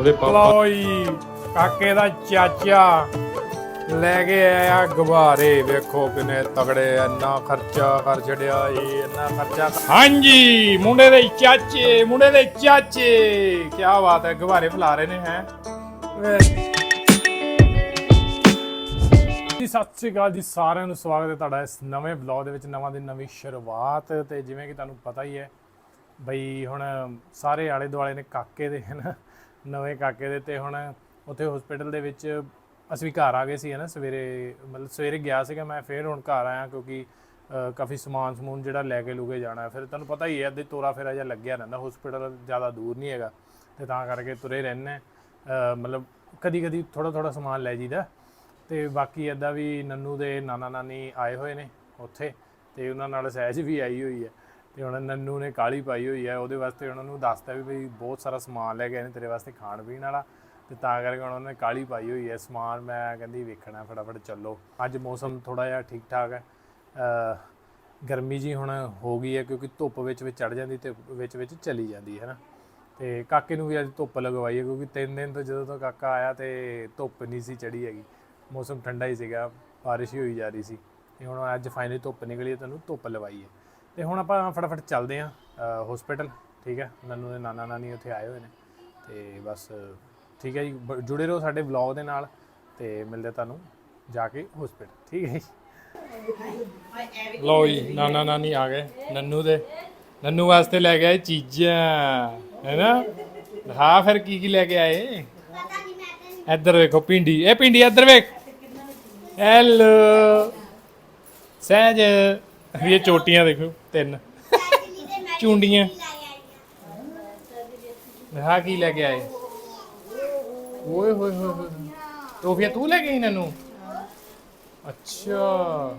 ਉਹਦੇ ਪਾਪਾ ਲੋਈ ਕਾਕੇ ਦਾ ਚਾਚਾ ਲੈ ਕੇ ਆਇਆ ਗੁਬਾਰੇ। ਵੇਖੋ ਕਿੰਨੇ ਤਗੜੇ, ਇੰਨਾ ਖਰਚਾ ਕਰ ਛੜਿਆ ਇਹ, ਇੰਨਾ ਖਰਚਾ ਹਾਂਜੀ, ਮੁੰਡੇ ਦੇ ਚਾਚੇ, ਮੁੰਡੇ ਦੇ ਚਾਚੇ। ਕੀ ਬਾਤ ਹੈ, ਗੁਬਾਰੇ ਫੁਲਾ ਰਹੇ ਨੇ, ਹੈ। ਜੀ, ਸਤਿ ਸ਼੍ਰੀ ਅਕਾਲ ਜੀ, ਸਾਰਿਆਂ ਨੂੰ ਸਵਾਗਤ ਹੈ ਤੁਹਾਡਾ ਇਸ ਨਵੇਂ ਬਲੌਗ ਦੇ ਵਿੱਚ, ਨਵਾਂ ਦਿਨ, ਨਵੀਂ ਸ਼ੁਰੂਆਤ। ਤੇ ਜਿਵੇਂ ਕਿ ਤੁਹਾਨੂੰ ਪਤਾ ਹੀ ਹੈ, ਬਈ ਹੁਣ ਸਾਰੇ ਆਲੇ ਦੁਆਲੇ ਨੇ ਕਾਕੇ ਦੇ ਹਨ ਨਵੇਂ ਕਾਕੇ ਦੇ ਤੇ ਹੁਣ ਉੱਥੇ ਹਸਪੀਟਲ ਦੇ ਵਿੱਚ ਅਸੀਂ ਵੀ ਘਰ ਆ ਗਏ ਸੀ ਹੈ ਨਾ ਸਵੇਰੇ, ਮਤਲਬ ਸਵੇਰੇ ਗਿਆ ਸੀਗਾ ਮੈਂ, ਫਿਰ ਹੁਣ ਘਰ ਆਇਆ ਕਿਉਂਕਿ ਕਾਫੀ ਸਮਾਨ ਸਮੂਨ ਜਿਹੜਾ ਲੈ ਕੇ ਲੂਗੇ ਜਾਣਾ, ਫਿਰ ਤੁਹਾਨੂੰ ਪਤਾ ਹੀ ਹੈ, ਅੱਧੇ ਤੋਰਾ ਫੇਰਾ ਜਿਹਾ ਲੱਗਿਆ ਰਹਿੰਦਾ ਹਸਪੀਟਲ ਜ਼ਿਆਦਾ ਦੂਰ ਨਹੀਂ ਹੈਗਾ, ਤੇ ਤਾਂ ਕਰਕੇ ਤੁਰੇ ਰਹਿੰਦੇ ਮਤਲਬ ਕਦੀ ਕਦੀ ਥੋੜਾ ਥੋੜਾ ਸਮਾਨ ਲੈ ਜੀਦਾ ਤੇ ਬਾਕੀ ਏਦਾਂ ਵੀ ਨੰਨੂ ਦੇ ਨਾਨਾ ਨਾਨੀ ਆਏ ਹੋਏ ਨੇ ਉੱਥੇ, ਤੇ ਉਹਨਾਂ ਨਾਲ ਸਹਿਜ ਵੀ ਆਈ ਹੋਈ ਹੈ। ਤੇ ਹੁਣ ਨੰਨੂ ਨੇ ਕਾਲੀ ਪਾਈ ਹੋਈ ਹੈ, ਉਹਦੇ ਵਾਸਤੇ ਉਹਨਾਂ ਨੂੰ ਦੱਸਤਾ ਵੀ ਬਈ ਬਹੁਤ ਸਾਰਾ ਸਮਾਨ ਲੈ ਕੇ ਆਏ ਨੇ ਤੇਰੇ ਵਾਸਤੇ ਖਾਣ ਪੀਣ ਵਾਲਾ। ਤੇ ਤਾਂ ਕਰਕੇ ਉਹਨਾਂ ਨੇ ਕਾਲੀ ਪਾਈ ਹੋਈ ਹੈ ਸਮਾਨ, ਮੈਂ ਕਹਿੰਦੀ ਵੇਖਣਾ ਫਟਾਫਟ ਚੱਲੋ। ਅੱਜ ਮੌਸਮ ਥੋੜਾ ਜਿਹਾ ਠੀਕ ਠਾਕ ਹੈ। ਗਰਮੀ ਜੀ ਹੁਣ ਹੋ ਗਈ ਹੈ ਕਿਉਂਕਿ ਧੁੱਪ ਵਿੱਚ ਵਿੱਚ ਚੜ ਜਾਂਦੀ ਤੇ ਵਿੱਚ ਵਿੱਚ ਚਲੀ ਜਾਂਦੀ ਹੈ ਨਾ। ਤੇ ਕਾਕੇ ਨੂੰ ਵੀ ਅੱਜ ਧੁੱਪ ਲਗਵਾਈ ਹੈ ਕਿਉਂਕਿ ਤਿੰਨ ਦਿਨ ਤੋਂ ਜਦੋਂ ਤੋਂ ਕਾਕਾ ਆਇਆ ਤੇ ਧੁੱਪ ਨਹੀਂ ਸੀ ਚੜੀ ਹੈਗੀ। ਮੌਸਮ ਠੰਡਾ ਹੀ ਸੀਗਾ, ਬਾਰਿਸ਼ ਹੀ ਹੋਈ ਜਾ ਰਹੀ ਸੀ। ਤੇ ਹੁਣ ਅੱਜ ਫਾਈਨਲੀ ਧੁੱਪ ਨਿਕਲੀ ਹੈ ਤੁਹਾਨੂੰ ਧੁੱਪ ਲਵਾਈ ਹੈ। ਤੇ ਹੁਣ ਆਪਾਂ ਫਟਾਫਟ ਚੱਲਦੇ ਹਾਂ ਹਸਪੀਟਲ ਠੀਕ ਹੈ? ਨੰਨੂ ਦੇ ਨਾਨਾ ਨਾਨੀ ਉੱਥੇ ਆਏ ਹੋਏ ਨੇ ਤੇ ਬਸ, ਠੀਕ ਹੈ ਜੀ ਜੁੜੇ ਰਹੋ ਸਾਡੇ ਵਲੌਗ ਦੇ ਨਾਲ ਤੇ ਮਿਲਦੇ ਤੁਹਾਨੂੰ ਜਾ ਕੇ ਹਸਪੀਟਲ ਠੀਕ ਹੈ ਜੀ? ਲਓ ਜੀ, ਨਾਨਾ ਨਾਨੀ ਆ ਗਏ, ਨੰਨੂ ਦੇ, ਨੰਨੂ ਵਾਸਤੇ ਲੈ ਕੇ ਆਏ ਚੀਜ਼ਾਂ ਹੈਨਾ ਹਾਂ ਫਿਰ ਕੀ ਕੀ ਲੈ ਕੇ ਆਏ? ਇੱਧਰ ਵੇਖੋ ਪਿੰਡੀ ਇਹ ਪਿੰਡੀ ਇੱਧਰ ਵੇਖ। ਹੈਲੋ ਸਹਿਜ। ਵੀ ਇਹ ਚੋਟੀਆਂ ਦੇਖੋ, ਤਿੰਨ। ਚੁੰਡੀਆਂ। ਹਾਂ ਕੀ ਲੈ ਕੇ ਆਏ? ਓਏ ਹੋਏ ਹੋਏ ਹੋਏ। ਟੋਫੀਆਂ ਤੂੰ ਲੈ ਕੇ ਆਈ ਨਨੂੰ? ਅੱਛਾ।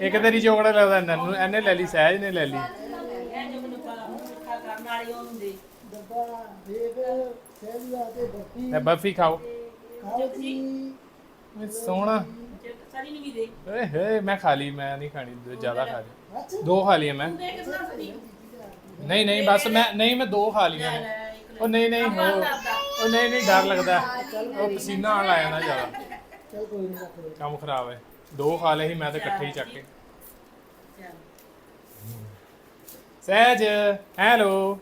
ਇੱਕ ਤੇਰੀ ਚੋਕੜਾ ਲੱਗਦਾ ਨਨੂੰ? ਇਹਨੇ ਲੈ ਲਈ, ਸਹਿਜ ਨੇ ਲੈ ਲਈ। ਤੇ ਬਰਫੀ ਖਾਓ। ਇਹ ਸੋਹਣਾ। ਓਏ ਹੋਏ, ਮੈਂ ਖਾ ਲਈ, ਮੈਂ ਨਹੀਂ ਖਾਣੀ, ਦੋ- ਜ਼ਿਆਦਾ ਖਾ ਲਈ। ਦੋ ਖਾ ਲਈਆਂ ਮੈਂ। ਨਹੀਂ ਨਹੀਂ, ਬਸ ਮੈਂ, ਨਹੀਂ, ਮੈਂ ਦੋ ਖਾ ਲਈਆਂ ਨੇ। ਉਹ ਨਹੀਂ ਨਹੀਂ ਹੋ ਉਹ ਨਹੀਂ ਨਹੀਂ, ਡਰ ਲੱਗਦਾ। ਉਹ ਪਸੀਨਾ ਆਣ ਲੱਗ ਜਾਂਦਾ ਜ਼ਿਆਦਾ। ਕੰਮ ਖਰਾਬ ਹੈ। ਦੋ ਖਾ ਲਏ ਸੀ, ਮੈਂ ਤਾਂ ਇਕੱਠੇ ਹੀ ਚੱਕ ਕੇ। ਸਹਿਜ, ਹੈਲੋ।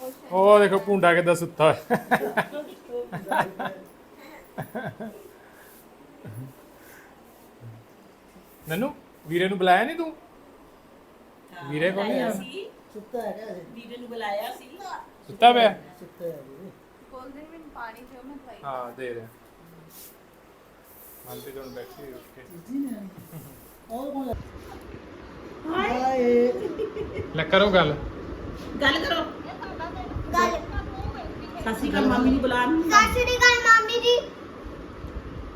ਉਹ ਦੇਖੋ ਪੁੰਡਾ ਕਿੱਦਾਂ ਸੁੱਤਾ ਨਨੂ ਵੀਰੇ ਨੂੰ ਬੁਲਾਇਆ ਨਹੀਂ ਤੂੰ? ਵੀਰੇ ਕੋਲ ਨਹੀਂ ਆਇਆ ਸੁੱਤਾ ਹੈਗਾ ਵੀਰੇ ਨੂੰ ਬੁਲਾਇਆ ਸੀ। ਸੁੱਤਾ ਪਿਆ? ਸੁੱਤਾ ਹੈ ਜੀ। ਗੋਲਡਨ ਮੈਨੂੰ ਪਾਣੀ ਦਿਓ ਮੈਂ ਪਾਈ ਹਾਂ ਦੇ ਰਿਹਾ। ਮਨ ਤੇ ਜਦੋਂ ਬੈਠੀ ਉੱਠ। ਕੇ ਜੀ ਨੇ ਔਰ ਕੌਣ ਹਾਏ। ਲੈ ਕਰੋ ਗੱਲ। ਗੱਲ ਕਰੋ। ਗੱਲ। ਸਤਿ ਸ਼੍ਰੀ ਅਕਾਲ ਮਾਮੀ ਨੂੰ ਬੁਲਾ ਨੂੰ ਸਤਿ ਸ਼੍ਰੀ ਅਕਾਲ ਮਾਮੀ ਜੀ।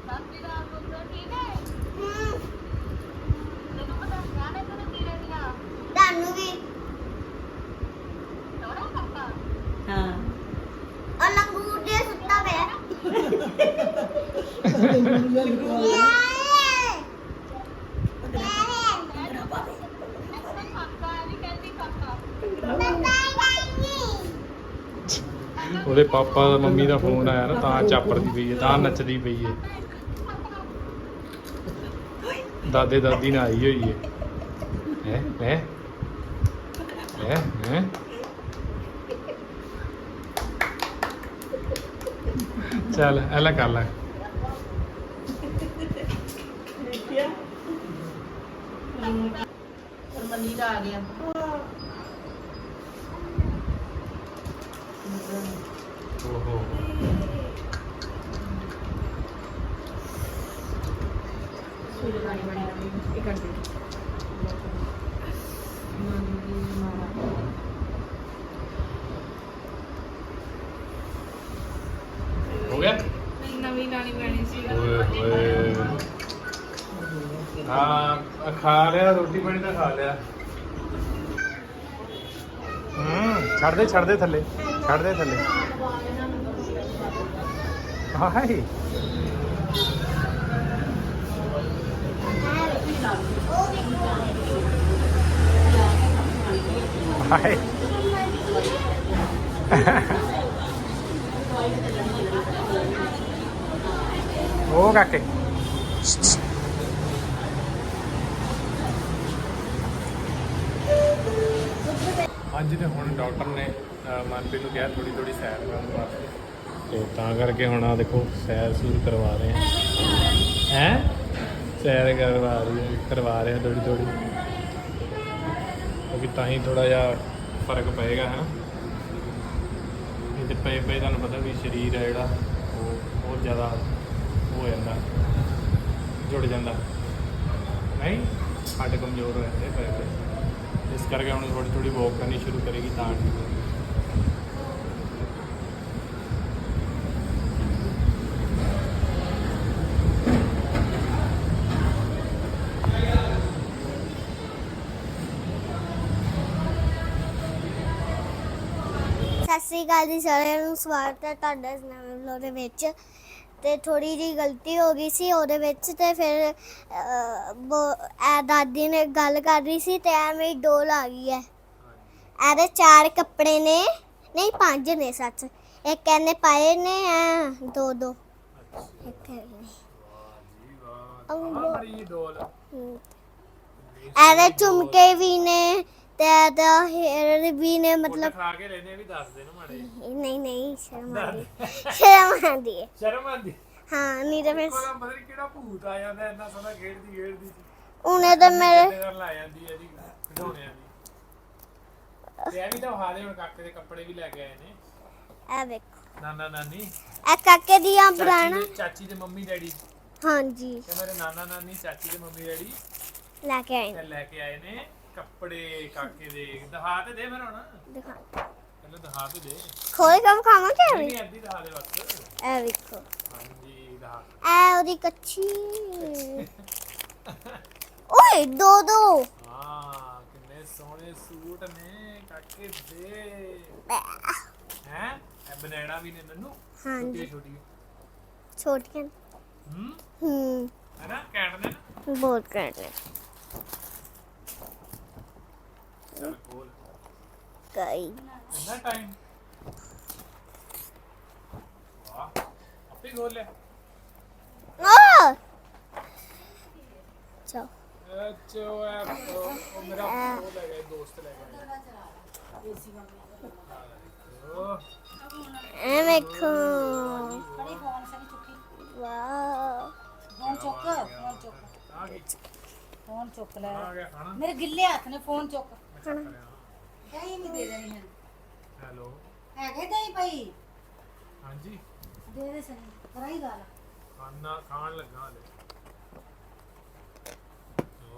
ਸਤਿ ਸ਼੍ਰੀ ਅਕਾਲ ਪੁੱਤਰ ਠੀਕ ਹੈ। ਹੂੰ ਤੈਨੂੰ ਪਤਾ ਗਾਣੇ ਤੇ ਤੇਰੇ ਦੀਆਂ ਤੁਹਾਨੂੰ ਵੀ ਹਾਂ ਉਹ ਲੰਗੂਰ ਦੇ ਸੁੱਤਾ ਪਿਆ। ਯੇ ਉਹਦੇ ਪਾਪਾ ਦਾ ਮੰਮੀ ਦਾ ਫੋਨ ਆਇਆ ਨਾ, ਤਾਂ ਚਾਪੜਦੀ ਪਈ ਹੈ, ਤਾਂ ਨੱਚਦੀ ਪਈ ਹੈ। ਦਾਦੇ ਦਾਦੀ ਨਾਲ ਆਈ ਹੋਈ ਹੈ। ਹੈ ਹੈ? ਹੈ ਹੈ? ਚੱਲ ਐਲਾ ਕਰ ਲੈ। ਔਰ ਆ ਗਿਆ। ਓਹੋ ਹੋ ਗਿਆ? ਨਵੀਂ ਨਾਨੀ ਬਣੀ ਸੀ। ਓਏ ਹੋਏ। ਹਾਂ ਖਾ ਲਿਆ ਰੋਟੀ ਪਾਣੀ ਤਾਂ ਖਾ ਲਿਆ। ਹੂੰ ਛੱਡ ਦੇ ਛੱਡ ਦੇ ਥੱਲੇ। ਛੱਡ ਦੇ ਥੱਲੇ। ਹਾਏ। ਉਹ ਵੇਖੋ ਹਾਏ। ਉਹ ਕਾਕੇ। ਅੱਜ ਤੇ ਹੁਣ ਡਾਕਟਰ ਨੇ ਅਹ, ਮਨਪ੍ਰੀਤ ਨੂੰ ਕਿਹਾ ਥੋੜੀ ਥੋੜੀ ਸੈਰ ਕਰਨ ਵਾਸਤੇ। ਤੇ ਤਾਂ ਕਰਕੇ ਹੁਣ ਆ ਦੇਖੋ ਸੈਰ ਸੂਰ ਕਰਵਾ ਰਹੇ ਆ ਹੈ? ਸੈਰ ਕਰਵਾ ਰਹੀ ਹੈ ਕਰਵਾ ਰਹੇ ਆ ਥੋੜੀ ਥੋੜੀ ਕਿਉਂਕਿ ਤਾਂ ਹੀ ਥੋੜਾ ਜਿਹਾ ਫ਼ਰਕ ਪਏਗਾ ਹੈ ਨਾ ਇਹ ਤੇ ਪਏ ਪਏ ਤੁਹਾਨੂੰ ਪਤਾ ਵੀ ਸਰੀਰ ਹੈ ਜਿਹੜਾ ਉਹ ਬਹੁਤ ਜ਼ਿਆਦਾ ਹੋ ਜਾਂਦਾ ਜੁੜ ਜਾਂਦਾ। ਨਹੀਂ? ਹੱਡ ਕਮਜ਼ੋਰ ਹੋ ਜਾਂਦੇ ਪਏ ਪਏ। ਇਸ ਕਰਕੇ ਹੁਣ ਥੋੜੀ ਥੋੜੀ ਵਾਕ ਕਰਨੀ ਸ਼ੁਰੂ ਕਰੇਗੀ ਤਾਂ ਠੀਕ ਹੋਏਗੀ। ਸਤਿ ਸ੍ਰੀ ਅਕਾਲ ਜੀ ਸਾਰਿਆਂ ਨੂੰ, ਸਵਾਗਤ ਹੈ ਤੁਹਾਡਾ ਇਸ ਨਵੇਂ ਵਲੋਗ ਦੇ ਵਿੱਚ ਤੇ ਥੋੜੀ ਜੀ ਗਲਤੀ ਹੋ ਗਈ ਸੀ ਉਹਦੇ ਵਿੱਚ ਤੇ ਫਿਰ ਇਹ ਦਾਦੀ ਨੇ ਗੱਲ ਕਰ ਰਹੀ ਸੀ ਤੇ ਐ ਮੇਰੀ ਡੋਲ ਆ ਗਈ ਹੈ। ਇਹਦੇ ਚਾਰ ਕੱਪੜੇ ਨੇ ਨਹੀਂ ਪੰਜ ਨੇ ਸੱਚ। ਇੱਕ ਇਹਨੇ ਪਾਏ ਨੇ ਐ ਦੋ ਦੋ। ਇੱਕ ਡੋਲ। ਇਹਦੇ ਝੁਮਕੇ ਵੀ ਨੇ ਤੇ ਇਹਦਾ ਹੇਅਰ ਵੀ ਨੇ ਮਤਲਬ ਖਾ ਕੇ ਲੈਨੇ ਵੀ ਦੱਸ ਦੇ ਨਾ ਮਾੜੇ ਨਹੀਂ ਨਹੀਂ ਸ਼ਰਮ ਆਉਂਦੀ ਸ਼ਰਮ ਆਉਂਦੀ ਹੈ। ਸ਼ਰਮ ਆਂਦੀ ਹਾਂ? ਨਹੀਂ ਤਾਂ ਫਿਰ ਕੋਲਾ ਪਤਾ ਨੀ ਕਿਹੜਾ ਭੂਤ ਆ ਜਾਂਦਾ ਇੰਨਾ ਸੋਹਣਾ ਖੇਡਦੀ ਖੇਡਦੀ। ਉਹਨੇ ਤਾਂ ਮੇਰੇ ਨਾਲ ਲਾ ਜਾਂਦੀ ਹੈ ਜੀ ਖਿਡੌਣਿਆਂ ਦੀ। ਤੇ ਇਹ ਵੀ ਤਾਂ ਦੇ ਹੁਣ ਕਾਕੇ ਦੇ ਕੱਪੜੇ ਵੀ ਲੈ ਕੇ ਆਏ ਨੇ। ਇਹ ਵੇਖੋ। ਨਾਨਾ ਨਾਨੀ। ਇਹ ਕਾਕੇ ਦੀਆਂ ਚਾਚੀ ਪੁਰਾਣਾ ਦੇ ਚਾਚੀ ਦੇ ਮੰਮੀ ਡੈਡੀ। ਹਾਂਜੀ। ਤੇ ਮੇਰੇ ਨਾਨਾ ਨਾਨੀ ਚਾਚੀ ਦੇ ਮੰਮੀ ਡੈਡੀ। ਲੈ ਕੇ ਆਏ ਨੇ। ਇਹ ਲੈ ਕੇ ਆਏ ਨੇ। ਕੱਪੜੇ ਕਾਕੇ ਦੇ। ਦਿਖਾ ਤੇ ਦੇ ਫਿਰ ਹੁਣ। ਦਿਖਾ। ਪਹਿਲਾਂ ਦਿਖਾ ਤੇ ਦੇ। ਖੋਲ ਕੇ ਖਾਵਾਂਗੇ ਨਹੀਂ ਵੀ ਨਹੀਂ ਅੱਧੀ ਦਿਖਾ ਦੇ ਬਸ। ਇਹ ਵੇਖੋ। ਹਾਂਜੀ ਦਿਖਾ। ਇਹ ਉਹਦੀ ਕੱਚੀ ਓਏ ਦੋ ਦੋ। ਹਾਂ ਕਿੰਨੇ ਸੋਹਣੇ ਸੂਟ ਨੇ ਕਾਕੇ ਦੇ। ਹੈ? ਇਹ ਬਨੈਣਾ ਵੀ ਨੇ ਮੈਨੂੰ। ਹਾਂਜੀ। ਛੋਟੀ ਛੋਟੀਆਂ। ਹੂੰ? ਹੂੰ। ਹੈ ਨਾ ਕੈਟ ਨੇ ਨਾ? ਬਹੁਤ ਕਰਨੇ ਚੱਲ ਕਈ ਇੰਨਾ ਟਾਈਮ ਵਾਹ ਆਪੇ ਖੋਲ ਲਿਆ ਆ ਚਲ ਅੱਛਾ ਉਹ ਮੇਰਾ ਉਹ ਲੈ ਗਿਆ ਦੋਸਤ ਲੈ ਗਿਆ ਇਹ ਵੇਖੋ ਵਾਓ ਫੋਨ ਚੁੱਕ ਫੋਨ ਚੁੱਕ ਗਈ ਫੋਨ ਚੁੱਕ ਲੈ। ਆ ਗਿਆ ਖਾਣਾ? ਮੇਰੇ ਗਿੱਲੇ ਹੱਥ ਨੇ ਫੋਨ ਚੁੱਕ। ਹੈਲੋ ਦਹੀਂ ਵੀ ਦੇ ਦੇਣੀ ਹੈ ਹੈਗੇ ਦਹੀਂ ਭਾਈ? ਹਾਂਜੀ। ਦੇ ਦੇ ਸਨੀ ਕਰਾਈ ਗੱਲ। ਖਾਣਾ ਖਾਣ ਲੱਗਾ ਹਲੇ।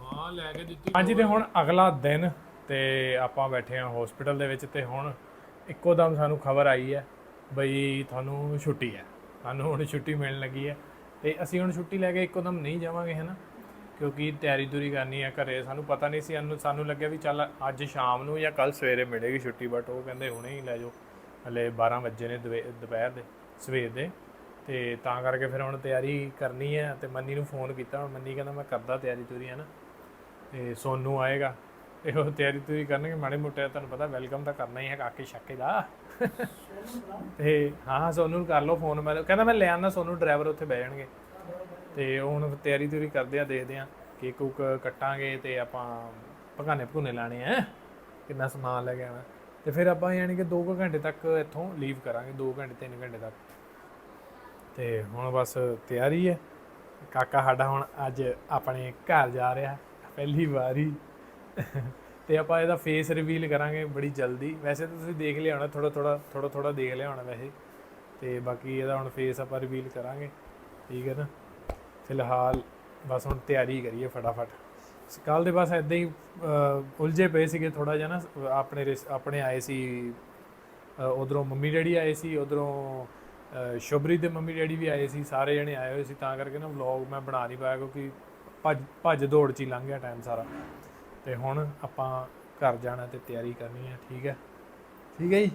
ਹਾਂ ਲੈ ਕੇ ਦਿੱਤੀ ਹਾਂਜੀ ਤੇ ਹੁਣ ਅਗਲਾ ਦਿਨ ਤੇ ਆਪਾਂ ਬੈਠੇ ਹਾਂ ਹਸਪੀਟਲ ਦੇ ਵਿੱਚ ਤੇ ਹੁਣ ਇੱਕੋ ਦਮ ਸਾਨੂੰ ਖਬਰ ਆਈ ਹੈ ਬਈ ਤੁਹਾਨੂੰ ਛੁੱਟੀ ਹੈ। ਸਾਨੂੰ ਹੁਣ ਛੁੱਟੀ ਮਿਲਣ ਲੱਗੀ ਹੈ। ਤੇ ਅਸੀਂ ਹੁਣ ਛੁੱਟੀ ਲੈ ਕੇ ਇੱਕੋ ਦਮ ਨਹੀਂ ਜਾਵਾਂਗੇ ਹੈ ਨਾ? ਕਿਉਂਕਿ ਤਿਆਰੀ ਤੁਰੀ ਕਰਨੀ ਹੈ ਘਰੇ। ਸਾਨੂੰ ਪਤਾ ਨਹੀਂ ਸੀ। ਸਾਨੂੰ ਸਾਨੂੰ ਲੱਗਿਆ ਵੀ ਚੱਲ ਅੱਜ ਸ਼ਾਮ ਨੂੰ ਜਾਂ ਕੱਲ ਸਵੇਰੇ ਮਿਲੇਗੀ ਛੁੱਟੀ ਬਟ ਉਹ ਕਹਿੰਦੇ ਹੁਣੇ ਹੀ ਲੈ ਜਾਓ। ਹਲੇ 12 ਵਜੇ ਨੇ ਦਵੇ- ਦੁਪਹਿਰ ਦੇ ਸਵੇਰ ਦੇ। ਤੇ ਤਾਂ ਕਰਕੇ ਫਿਰ ਹੁਣ ਤਿਆਰੀ ਕਰਨੀ ਹੈ ਤੇ ਮੰਨੀ ਨੂੰ ਫੋਨ ਕੀਤਾ। ਹੁਣ ਮੰਨੀ ਕਹਿੰਦਾ ਮੈਂ ਕਰਦਾ ਤਿਆਰੀ ਤੁਰੀ ਹੈ ਨਾ ਤੇ ਸੋਨੂ ਆਏਗਾ। ਤੇ ਉਹ ਤਿਆਰੀ ਤੁਰੀ ਕਰਨਗੇ। ਮਾੜੇ ਮੋਟੇ ਤੁਹਾਨੂੰ ਪਤਾ ਵੈਲਕਮ ਤਾਂ ਕਰਨਾ ਹੀ ਹੈ ਕਾਕੇ ਸ਼ੱਕੇ ਦਾ। ਤੇ ਹਾਂ ਸੋਨੂ ਨੂੰ ਕਰ ਲਓ ਫੋਨ। ਮੈਂ ਕਹਿੰਦਾ ਮੈਂ ਲੈ ਆਣਾ ਸੋਨੂ ਡਰਾਈਵਰ ਉੱਥੇ ਬਹਿ ਜਾਣਗੇ। ਤੇ ਹੁਣ ਤਿਆਰੀ ਤੁਰੀ ਕਰਦੇ ਆ, ਦੇਖਦੇ ਆ ਕੇਕ ਕੁਕ ਕੱਟਾਂਗੇ ਤੇ ਆਪਾਂ ਭਗਾਨੇ ਭਗੂਨੇ ਲਾਣੇ ਆ, ਕਿੰਨਾ ਸਮਾਨ ਲੈ ਕੇ ਆਣਾ ਤੇ ਫਿਰ ਆਪਾਂ ਯਾਨੀ ਕਿ 2 ਘੰਟੇ ਤੱਕ ਇੱਥੋਂ ਲੀਵ ਕਰਾਂਗੇ 2 ਘੰਟੇ 3 ਘੰਟੇ ਤੱਕ। ਤੇ ਹੁਣ ਬਸ ਤਿਆਰੀ ਹੈ। ਕਾਕਾ ਸਾਡਾ ਹੁਣ ਅੱਜ ਆਪਣੇ ਘਰ ਜਾ ਰਿਹਾ, ਪਹਿਲੀ ਵਾਰੀ। ਤੇ ਆਪਾਂ ਇਹਦਾ ਫੇਸ ਰਿਵੀਲ ਕਰਾਂਗੇ ਬੜੀ ਜਲਦੀ। ਵੈਸੇ ਤਾਂ ਤੁਸੀਂ ਦੇਖ ਲਿਆ ਹੋਣਾ ਥੋੜਾ ਥੋੜਾ ਥੋੜਾ ਥੋੜਾ ਦੇਖ ਲਿਆ ਹੋਣਾ ਵੈਸੇ। ਤੇ ਬਾਕੀ ਇਹਦਾ ਹੁਣ ਫੇਸ ਆਪਾਂ ਰਿਵੀਲ ਕਰਾਂਗੇ। ਠੀਕ ਹੈ ਨਾ? ਫਿਲਹਾਲ ਬਸ ਹੁਣ ਤਿਆਰੀ ਕਰੀਏ ਫਟਾਫਟ। ਕੱਲ ਦੇ ਬਸ ਇਦਾਂ ਹੀ ਉਲਝੇ ਪਏ ਸੀਗੇ ਥੋੜਾ ਜਿਹਾ ਨਾ ਆਪਣੇ ਆਪਣੇ ਆਏ ਸੀ ਉਧਰੋਂ ਮੰਮੀ ਡੈਡੀ ਆਏ ਸੀ ਉਧਰੋਂ ਸ਼ੁਭਰੀ ਦੇ ਮੰਮੀ ਡੈਡੀ ਵੀ ਆਏ ਸੀ ਸਾਰੇ ਜਣੇ ਆਏ ਹੋਏ ਸੀ ਤਾਂ ਕਰਕੇ ਨਾ ਵਲੌਗ ਮੈਂ ਬਣਾ ਨਹੀਂ ਪਾਇਆ ਕਿਉਂਕਿ ਭੱਜ ਭੱਜ ਦੌੜ ਚ ਹੀ ਲੰਘ ਗਿਆ ਟਾਈਮ ਸਾਰਾ। ਤੇ ਹੁਣ ਆਪਾਂ ਘਰ ਜਾਣਾ ਤੇ ਤਿਆਰੀ ਕਰਨੀ ਹੈ ਠੀਕ ਹੈ? ਠੀਕ ਹੈ ਜੀ?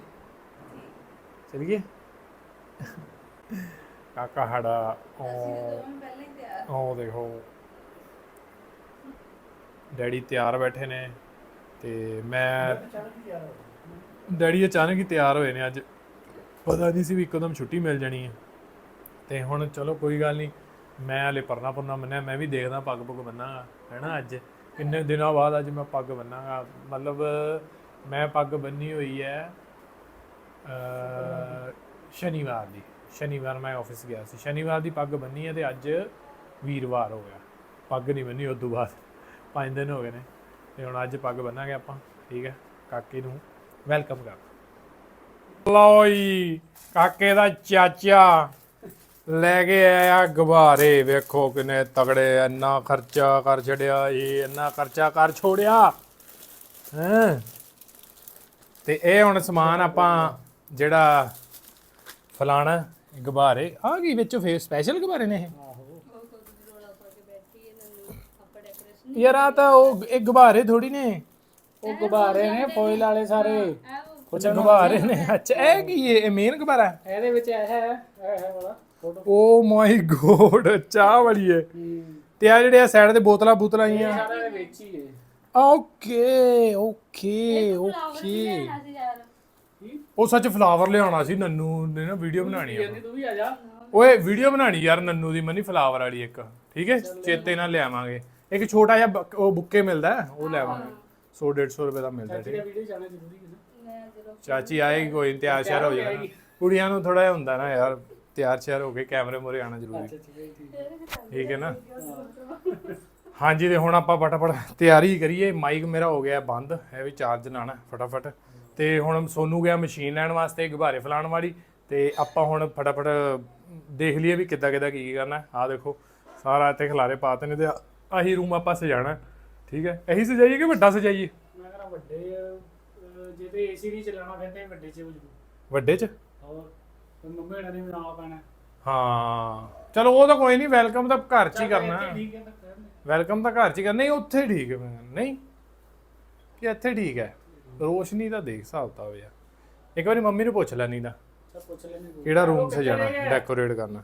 ਚਲੀਏ? ਕਾਕਾ ਸਾਡਾ ਉਹ ਉਹ ਦੇਖੋ। ਡੈਡੀ ਤਿਆਰ ਬੈਠੇ ਨੇ ਤੇ ਮੈਂ ਡੈਡੀ ਅਚਾਨਕ ਹੀ ਤਿਆਰ ਹੋਏ ਨੇ ਅੱਜ। ਪਤਾ ਨਹੀਂ ਸੀ ਵੀ ਇੱਕਦਮ ਛੁੱਟੀ ਮਿਲ ਜਾਣੀ ਹੈ। ਤੇ ਹੁਣ ਚਲੋ ਕੋਈ ਗੱਲ ਨਹੀਂ, ਮੈਂ ਹਲੇ ਪਰਨਾ ਪਰਨਾ ਮੰਨਿਆ, ਮੈਂ ਵੀ ਦੇਖਦਾ ਪੱਗ ਪੁੱਗ ਬੰਨਾਂਗਾ, ਹੈਨਾ ਅੱਜ। ਕਿੰਨੇ ਦਿਨਾਂ ਬਾਅਦ ਅੱਜ ਮੈਂ ਪੱਗ ਬੰਨਾਂਗਾ। ਮਤਲਬ ਮੈਂ ਪੱਗ ਬੰਨੀ ਹੋਈ ਹੈ ਸ਼ਨੀਵਾਰ ਦੀ। ਸ਼ਨੀਵਾਰ ਮੈਂ ਆਫਿਸ ਗਿਆ ਸੀ। ਸ਼ਨੀਵਾਰ ਦੀ ਪੱਗ ਬੰਨੀ ਹੈ ਤੇ ਅੱਜ ਵੀਰਵਾਰ ਹੋ ਗਿਆ। ਪੱਗ ਨਹੀਂ ਬੰਨੀ ਉਸ ਤੋਂ ਬਾਅਦ। ਪੰਜ ਦਿਨ ਹੋ ਗਏ ਨੇ। ਤੇ ਹੁਣ ਅੱਜ ਪੱਗ ਬੰਨਾਂਗੇ ਆਪਾਂ। ਠੀਕ ਹੈ? ਕਾਕੇ ਨੂੰ ਵੈਲਕਮ ਕਰ। ਲਓ ਕਾਕੇ ਦਾ ਚਾਚਾ ਲੈ ਕੇ ਆਇਆ ਗੁਬਾਰੇ। ਵੇਖੋ ਕਿਨੇ ਤਗੜੇ ਇੰਨਾ ਖਰਚਾ ਕਰ ਛੜਿਆ ਇਹ ਇੰਨਾ ਖਰਚਾ ਕਰ ਛੋੜਿਆ। ਹੈਂ? ਤੇ ਇਹ ਹੁਣ ਸਮਾਨ ਆਪਾਂ ਜਿਹੜਾ ਫਲਾਣਾ ਗਵਾਰੇ ਆ ਗਈ ਵਿੱਚ ਫੇਰ ਸਪੈਸ਼ਲ ਗੁਬਾਰੇ ਨੇ ਇਹ? ਯਾਰ ਆ ਤਾਂ ਉਹ ਇਹ ਗੁਬਾਰੇ ਥੋੜੀ ਨੇ। ਉਹ ਗੁਬਾਰੇ ਨੇ ਫੋਇਲ ਵਾਲੇ ਸਾਰੇ। ਕੁਝ ਗੁਬਾਰੇ ਨੇ। ਅੱਛਾ ਇਹ ਕੀ ਹੈ ਇਹ ਮੇਨ ਗੁਬਾਰਾ? ਹੈ ਇਹਦੇ ਵਿੱਚ ਇਹ ਹੈ ਇਹ ਹੈ ਵਾਲਾ ਫੋਟੋ ਓ ਮਾਈ ਗੋਡ ਚਾਹ ਵਾਲੀ ਹੈ। ਤੇ ਆ ਜਿਹੜੇ ਆ ਸਾਈਡ ਤੇ ਬੋਤਲਾਂ ਬੋਤਲਾਂ ਆਈਆਂ। ਸਾਰਾ ਇਹਦੇ ਵਿੱਚ ਹੀ ਹੈ ਓਕੇ ਓਕੇ ਓਕੇ। ਉਹ ਸੱਚ ਫਲਾਵਰ ਲਿਆਉਣਾ ਸੀ ਨੰਨੂ ਨੇ ਨਾ ਵੀਡੀਓ ਬਣਾਣੀ ਆ। ਤੂੰ ਵੀ ਆ ਜਾ। ਓਏ ਵੀਡੀਓ ਬਣਾਣੀ ਯਾਰ ਨੰਨੂ ਦੀ ਮਨੀ ਫਲਾਵਰ ਵਾਲੀ ਇੱਕ। ਠੀਕ ਹੈ ਚੇਤੇ ਨਾਲ ਲਿਆਵਾਂਗੇ। ਇੱਕ ਛੋਟਾ ਜਿਹਾ ਬੱਕ- ਉਹ ਬੁੱਕੇ ਮਿਲਦਾ ਹੈ, ਉਹ ਲੈਵਾਂਗੇ 100 150 ਰੁਪਏ ਦਾ ਮਿਲਦਾ ਠੀਕ ਹੈ। ਵੀਡੀਓ ਜਾਣਾ ਜ਼ਰੂਰੀ ਹੈ ਚਾਚੀ ਆਏਗੀ ਕੋਈ ਨੀ, ਤਿਆਰ ਸ਼ਿਆਰ ਹੋ ਜਾਣਾ ਕੁੜੀਆਂ ਨੂੰ ਥੋੜਾ ਜਿਹਾ ਹੁੰਦਾ ਨਾ ਯਾਰ ਤਿਆਰ ਸ਼ਿਆਰ ਹੋ ਕੇ ਕੈਮਰੇ ਮੂਹਰੇ ਆਣਾ ਜ਼ਰੂਰੀ। ਠੀਕ ਹੈ ਨਾ? ਹਾਂਜੀ ਤੇ ਹੁਣ ਆਪਾਂ ਫਟਾਫਟ ਤਿਆਰੀ ਕਰੀਏ। ਮਾਈਕ ਮੇਰਾ ਹੋ ਗਿਆ ਬੰਦ ਇਹ ਵੀ ਚਾਰਜ ਲਾਣਾ ਫਟਾਫਟ। ਤੇ ਹੁਣ ਸੋਨੂ ਗਿਆ ਮਸ਼ੀਨ ਲੈਣ ਵਾਸਤੇ ਗੁਬਾਰੇ ਫਲਾਣ ਵਾਲੀ। ਤੇ ਆਪਾਂ ਹੁਣ ਫਟਾਫਟ ਦੇਖ ਲਈਏ ਵੀ ਕਿੱਦਾਂ ਕਿੱਦਾਂ ਕੀ ਕੀ ਕਰਨਾ ਆ ਦੇਖੋ ਸਾਰਾ ਇੱਥੇ ਖਲਾਰੇ ਪਾਤੇ ਨੇ ਤੇ ਆਹੀ ਰੂਮ ਆਪਾਂ ਸਜਾਣਾ। ਠੀਕ ਹੈ? ਇਹੀ ਸਜਾਈਏ ਕਿ ਵੱਡਾ ਸਜਾਈਏ? ਮੈਂ ਕਹਿੰਦਾ ਵੱਡੇ ਅਹ, ਜੇ ਤੇ ਏਸੀ ਨਹੀਂ ਚੱਲਣਾ ਫਿਰ ਤੇ ਵੱਡੇ ਚ ਹੋ ਜੂ ਵੱਡੇ 'ਚ? ਹੋਰ ਫਿਰ ਮੰਮੀ ਹਣਾ ਨੇ ਨਾਲ ਪੈਣਾ। ਹਾਂ। ਚਲੋ ਉਹ ਤਾਂ ਕੋਈ ਨਹੀਂ ਵੈਲਕਮ ਤਾਂ ਘਰ 'ਚ ਹੀ ਕਰਨਾ। ਠੀਕ ਹੈ ਤਾਂ ਕਰਨ ਵੈਲਕਮ ਤਾਂ ਘਰ 'ਚ ਹੀ ਕਰਨਾ। ਨਹੀਂ ਉੱਥੇ ਠੀਕ ਹੈ। ਮੈਂ ਕਹਿੰਦਾ। ਨਹੀਂ ਕਿ ਇੱਥੇ ਠੀਕ ਹੈ? ਰੋਸ਼ਨੀ ਦਾ ਦੇਖ ਹਿਸਾਬ ਤਾਂ ਹੋਇਆ ਇੱਕ ਵਾਰੀ ਮੰਮੀ ਨੂੰ ਪੁੱਛ ਲੈਣੀ ਦਾ ਪੁੱਛ ਲੈਣੇ ਕਿਹੜਾ ਰੂਮ ਸਜਾਣਾ ਡੈਕੋਰੇਟ ਕਰਨਾ।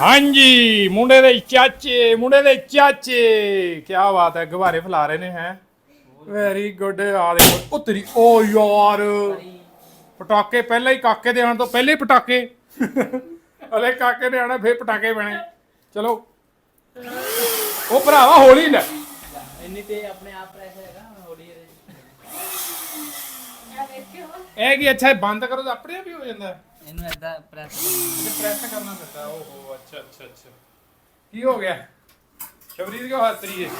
ਹਾਂਜੀ ਮੁੰਡੇ ਦੇ ਚਾਚੇ ਮੁੰਡੇ ਦੇ ਚਾਚੇ। ਕੀ ਬਾਤ ਹੈ ਗੁਬਾਰੇ ਫਲਾ ਰਹੇ ਨੇ ਹੈ। ਵੈਰੀ ਗੁੱਡ ਆ ਦੇਖੋ ਉਹ ਤੇਰੀ ਓ ਯਾਰ। ਪਟਾਕੇ ਪਹਿਲਾਂ ਹੀ ਕਾਕੇ ਦੇ ਆਉਣ ਤੋਂ ਪਹਿਲੇ ਹੀ ਪਟਾਕੇ। ਅਲੇ ਕਾਕੇ ਦੇ ਆਣਾ ਫੇਰ ਪਟਾਕੇ ਬਣੇ ਚਲੋ। ਉਹ ਭਰਾਵਾ ਹੋਲੀ ਲੈ। ਇੰਨੀ ਤੇ ਆਪਣੇ ਆਪ ਪ੍ਰੈਸ ਹੈਗਾ ਹੋਲੀ ਇਹਦੇ। ਇਹ ਕੀ ਅੱਛਾ ਇਹ ਬੰਦ ਕਰੋ ਤਾਂ ਆਪਣੇ ਆਪ ਹੀ ਹੋ ਜਾਂਦਾ। ਇਹਨੂੰ ਐਦਾਂ ਪ੍ਰੈਸ ਪ੍ਰੈਸ ਕਰਨਾ ਪੈਂਦਾ ਓਹੋ ਅੱਛਾ ਅੱਛਾ ਅੱਛਾ। ਕੀ ਹੋ ਗਿਆ? ਸ਼ਬਰੀਰ ਕਿਉਂ ਹੱਸ ਰਹੀ ਹੈ?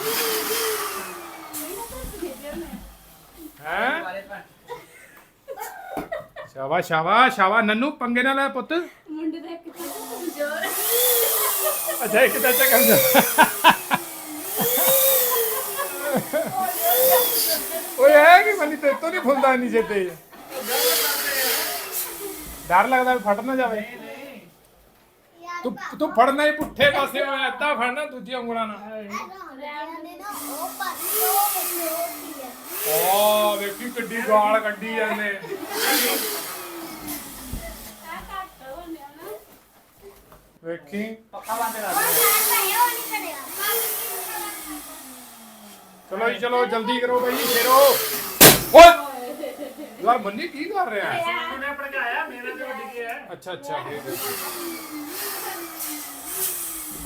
ਹੈ ਸ਼ਾਬਾਸ਼ ਸ਼ਾਬਾਸ਼ ਸ਼ਾਬਾਸ਼। ਨੰਨੂ ਪੰਗੇ ਨਾਲ ਲੈ ਪੁੱਤ। ਮੁੰਡੇ ਦਾ ਇੱਕ ਕਮਜ਼ੋਰ। ਅੱਛਾ ਇੱਕ ਤਾਂ ਕੰਮ ਓਏ ਹੈ ਕਿ ਮਨੀ ਤੇ ਤੋਂ ਨਹੀਂ ਫੁੱਲਦਾ ਨਹੀਂ ਛੇਤੇ? ਡਰ ਲੱਗਦਾ ਵੀ ਫਟ ਨਾ ਜਾਵੇ। ਤੂੰ ਤੂੰ ਫੜਨਾ ਹੀ ਪੁੱਠੇ ਪਾਸੇ ਹੋਇਆ, ਏਦਾਂ ਫੜਨਾ ਦੂਜੀ ਉਂਗਲਾਂ ਨਾਲ। ਓ ਵੇਖੀ ਕਿੱਡੀ ਗਾਲ ਕੱਢੀ ਜਾਂਦੇ ਵੇਖੀ। ਪੱਖਾ ਬੰਦ ਕਰ ਚਲੋ ਜੀ, ਚਲੋ, ਜਲਦੀ ਕਰੋ ਭਾਈ ਫੇਰੋ। ਓਏ! ਯਾਰ ਮੰਨੀ ਕੀ ਕਰ ਰਿਹਾ? ਹੈ ਉਹਨੇ ਭੜਕਾਇਆ ਮੇਰਾ ਤੇ ਵੱਡੀ ਗਿਆ ਅੱਛਾ ਅੱਛਾ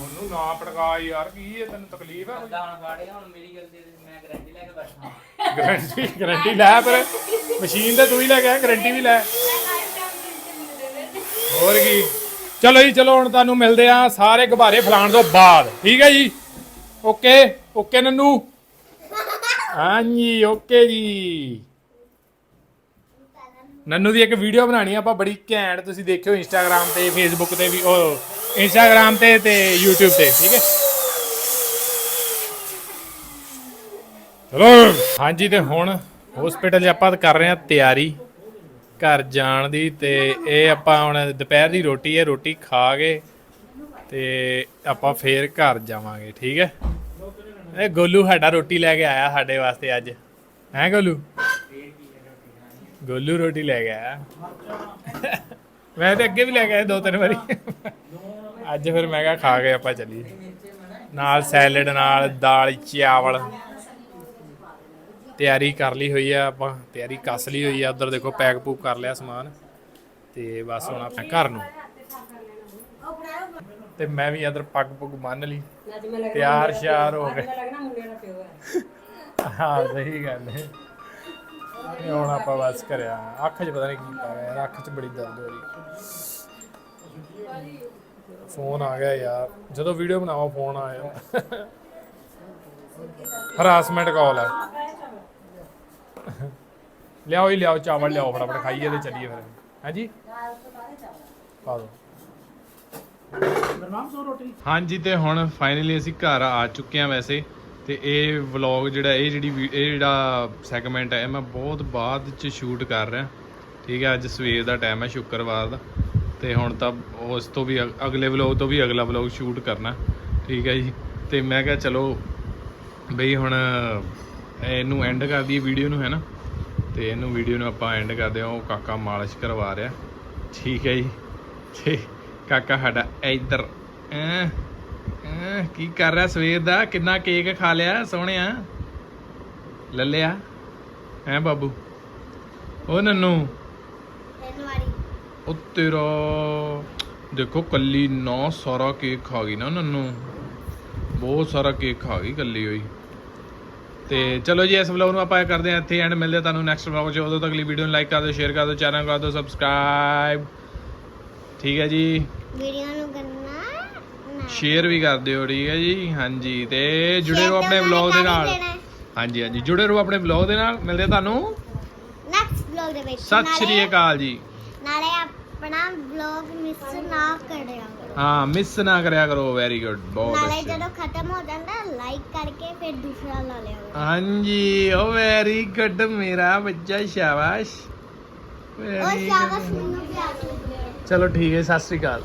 ਉਹਨੂੰ ਨਾ ਪੜਕਾ ਯਾਰ ਕੀ ਹੈ ਤੈਨੂੰ ਤਕਲੀਫ ਹੈ? ਹੁਣ ਗਾੜੇ ਹੁਣ ਮੇਰੀ ਗਲਤੀ ਤੇ ਮੈਂ ਗਾਰੰਟੀ ਲੈ ਕੇ ਬੈਠਾ ਗਾਰੰਟੀ ਗਾਰੰਟੀ ਲੈ ਪਰ ਮਸ਼ੀਨ ਤੇ ਤੂੰ ਹੀ ਲੈ ਗਿਆ ਗਾਰੰਟੀ ਵੀ ਲੈ। ਹੋਰ ਕੀ? ਚਲੋ ਜੀ ਚਲੋ ਹੁਣ ਤੁਹਾਨੂੰ ਮਿਲਦੇ ਆ ਸਾਰੇ ਗੁਬਾਰੇ ਫਲਾਣ ਤੋਂ ਬਾਅਦ। ਠੀਕ ਹੈ ਜੀ? ਓਕੇ ਓਕੇ ਨੰਨੂ? ਹਾਂਜੀ ਓਕੇ ਜੀ। ਨੰਨੂ ਦੀ ਇੱਕ ਵੀਡੀਓ ਬਣਾਣੀ ਆਪਾਂ ਬੜੀ ਘੈਂਟ ਤੁਸੀਂ ਦੇਖਿਓ ਇੰਸਟਾਗ੍ਰam ਤੇ ਫੇਸਬੁੱਕ ਤੇ ਵੀ, ਉਹ ਇੰਸਟਾਗ੍ਰam ਤੇ ਤੇ YouTube ਤੇ, ਠੀਕ ਹੈ? ਚਲੋ। ਹਾਂਜੀ, ਤੇ ਹੁਣ ਹਸਪੀਟਲ 'ਚ ਆਪਾਂ ਕਰ ਰਹੇ ਹਾਂ ਤਿਆਰੀ, ਘਰ ਜਾਣ ਦੀ, ਤੇ ਇਹ ਆਪਾਂ ਹੁਣ ਦੁਪਹਿਰ ਦੀ ਰੋਟੀ ਹੈ, ਰੋਟੀ ਖਾ ਕੇ ਤੇ ਆਪਾਂ ਫੇਰ ਘਰ ਜਾਵਾਂਗੇ, ਠੀਕ ਹੈ? ਇਹ ਗੋਲੂ ਸਾਡਾ ਰੋਟੀ ਲੈ ਕੇ ਆਇਆ ਸਾਡੇ ਵਾਸਤੇ ਅੱਜ। ਹੈ ਗੋਲੂ? ਗੋਲੂ ਰੋਟੀ ਲੈ ਆਇਆ ਮੈਂ ਤੇ ਅੱਗੇ ਵੀ ਲੈ ਆਇਆ ਦੋ ਤਿੰਨ ਵਾਰੀ। ਅੱਜ ਫਿਰ ਮੈਂ ਕਿਹਾ ਖਾ ਕੇ ਆਪਾਂ ਚੱਲੀਏ। ਨਾਲ ਸੈਲਡ ਨਾਲ ਦਾਲ ਚਾਵਲ। ਤਿਆਰੀ ਕਰ ਲਈ ਹੋਈ ਆ ਆਪਾਂ ਤਿਆਰੀ ਕੱਸ ਲਈ ਹੋਈ ਆ। ਉਧਰ ਦੇਖੋ ਪੈਕ ਪੂਕ ਕਰ ਲਿਆ ਸਮਾਨ। ਤੇ ਬਸ ਹੁਣ ਆਪਾਂ ਘਰ ਨੂੰ। ਤੇ ਮੈਂ ਵੀ ਇਧਰ ਪੱਗ ਪੁੱਗ ਬੰਨ ਲਈ। ਤਿਆਰ ਸ਼ਿਆਰ ਹੋ ਗਏ। ਹਾਂ ਸਹੀ ਗੱਲ ਹੈ ਇਹ ਹੁਣ ਆਪਾਂ ਬਸ ਕਰਿਆ ਅੱਖ 'ਚ ਪਤਾ ਨਹੀਂ ਕੀ ਪਾ ਗਿਆ ਅੱਖ 'ਚ ਬੜੀ ਦਰਦ ਹੋ ਰਹੀ। ਫੋਨ ਆ ਗਿਆ ਯਾਰ। ਜਦੋਂ ਵੀਡੀਓ ਬਣਾਵਾ ਫੋਨ ਆਇਆ ਹਰਾਸਮੈਂਟ ਕਾਲ ਹੈ ਲਿਆਓ ਹੀ ਲਿਆਓ ਚਾਵਲ ਲਿਆਓ ਫਟਾਫਟ ਖਾਈਏ ਤੇ ਚੱਲੀਏ ਫਿਰ। ਹਾਂਜੀ ਪਾ ਦੋ। ਹਾਂਜੀ ਤੇ ਹੁਣ ਫਾਈਨਲੀ ਅਸੀਂ ਘਰ ਆ ਚੁੱਕੇ ਹਾਂ ਵੈਸੇ। ਤੇ ਇਹ ਵਲੌਗ ਜਿਹੜਾ, ਇਹ ਜਿਹੜੀ ਵੀ- ਇਹ ਜਿਹੜਾ ਸੈਗਮੈਂਟ ਹੈ, ਇਹ ਮੈਂ ਬਹੁਤ ਬਾਅਦ ਚ ਸ਼ੂਟ ਕਰ ਰਿਹਾ। ਠੀਕ ਹੈ, ਅੱਜ ਸਵੇਰ ਦਾ ਟਾਈਮ ਹੈ, ਸ਼ੁੱਕਰਵਾਰ ਦਾ। ਤੇ ਹੁਣ ਤਾਂ ਉਸ ਤੋਂ ਵੀ ਅਗ- ਅਗਲੇ ਵਲੌਗ ਤੋਂ ਵੀ ਅਗਲਾ ਵਲੌਗ ਸ਼ੂਟ ਕਰਨਾ। ਠੀਕ ਹੈ ਜੀ। ਤੇ ਮੈਂ ਕਿਹਾ ਚਲੋ ਬਈ ਹੁਣ ਇਹਨੂੰ ਐਂਡ ਕਰ ਦਈਏ ਵੀਡੀਓ ਨੂੰ ਹੈ ਨਾ ਤੇ ਇਹਨੂੰ ਵੀਡੀਓ ਨੂੰ ਆਪਾਂ ਐਂਡ ਕਰਦੇ ਹਾਂ, ਉਹ ਕਾਕਾ ਮਾਲਿਸ਼ ਕਰਵਾ ਰਿਹਾ। ਠੀਕ ਹੈ ਜੀ। ਤੇ ਕਾਕਾ ਸਾਡਾ ਇੱਧਰ ਐਂ ਐਂ ਕੀ ਕਰ ਰਿਹਾ ਸਵੇਰ ਦਾ? ਕਿੰਨਾ ਕੇਕ ਖਾ ਲਿਆ? ਸੋਹਣਿਆ? ਲੱਲਿਆ? ਹੈ ਬਾਬੂ? ਉਹ ਨੰਨੂ? ਤਿੰਨ ਉਹ ਤੇਰਾ ਦੇਖੋ, ਕੱਲੀ ਨੌ ਸਾਰਾ ਕੇਕ ਖਾ ਗਈ ਨਾ ਨੰਨੂ। ਬਹੁਤ ਸਾਰਾ ਕੇਕ ਖਾ ਗਈ ਕੱਲੀ ਹੋਈ। ਤੇ ਚਲੋ ਜੀ, ਇਸ ਵਲੌਗ ਨੂੰ ਆਪਾਂ ਕਰਦੇ ਹਾਂ ਇੱਥੇ ਐਂਡ ਮਿਲਦੇ ਹਾਂ ਤੁਹਾਨੂੰ ਨੈਕਸਟ ਵਲੌਗ 'ਚ। ਉਦੋਂ ਤੱਕ ਲਈ ਵੀਡੀਓ ਨੂੰ ਲਾਈਕ ਕਰ ਦਿਓ ਸ਼ੇਅਰ ਕਰ ਦਿਓ ਚੈਨਲ ਕਰ ਦਿਓ ਸਬਸਕ੍ਰਾਈਬ ਠੀਕ ਹੈ ਜੀ। ਵੀਡੀਓ ਨੂੰ ਕਰਨਾ ਸ਼ੇਅਰ ਵੀ ਕਰ ਦਿਓ ਠੀਕ ਹੈ ਜੀ? ਹਾਂਜੀ ਤੇ ਜੁੜੇ ਰਹੋ ਆਪਣੇ ਵਲੌਗ ਦੇ ਨਾਲ। ਹਾਂਜੀ ਹਾਂਜੀ ਜੁੜੇ ਰਹੋ ਆਪਣੇ ਵਲੌਗ ਦੇ ਨਾਲ। ਮਿਲਦੇ ਤੁਹਾਨੂੰ। ਨੈਕਸਟ ਵਲੌਗ ਦੇ ਵਿੱਚ। ਸਤਿ ਸ਼੍ਰੀ ਅਕਾਲ ਜੀ। ਨਾਲੇ ਆਪਣਾ ਵਲੌਗ ਮਿਸ ਨਾ ਕਰਿਆ ਕਰੋ। ਹਾਂ ਮਿਸ ਨਾ ਕਰਿਆ ਕਰੋ ਵੈਰੀ ਗੁੱਡ ਬਹੁਤ ਨਾਲੇ ਜਦੋਂ ਖਤਮ ਹੋ ਜਾਂਦਾ ਲਾਈਕ ਕਰਕੇ ਫਿਰ ਦੂਸਰਾ ਲਾ ਕਰੋ। ਹਾਂਜੀ ਓ ਵੈਰੀ ਗੁੱਡ ਮੇਰਾ ਬੱਚਾ ਸ਼ਾਬਾਸ਼। Very ਸ਼ਾਬਾਸ਼. ਮੈਨੂੰ ਵੀ ਆ ਚਲੋ ਠੀਕ ਹੈ ਸਤਿ ਸ਼੍ਰੀ ਅਕਾਲ।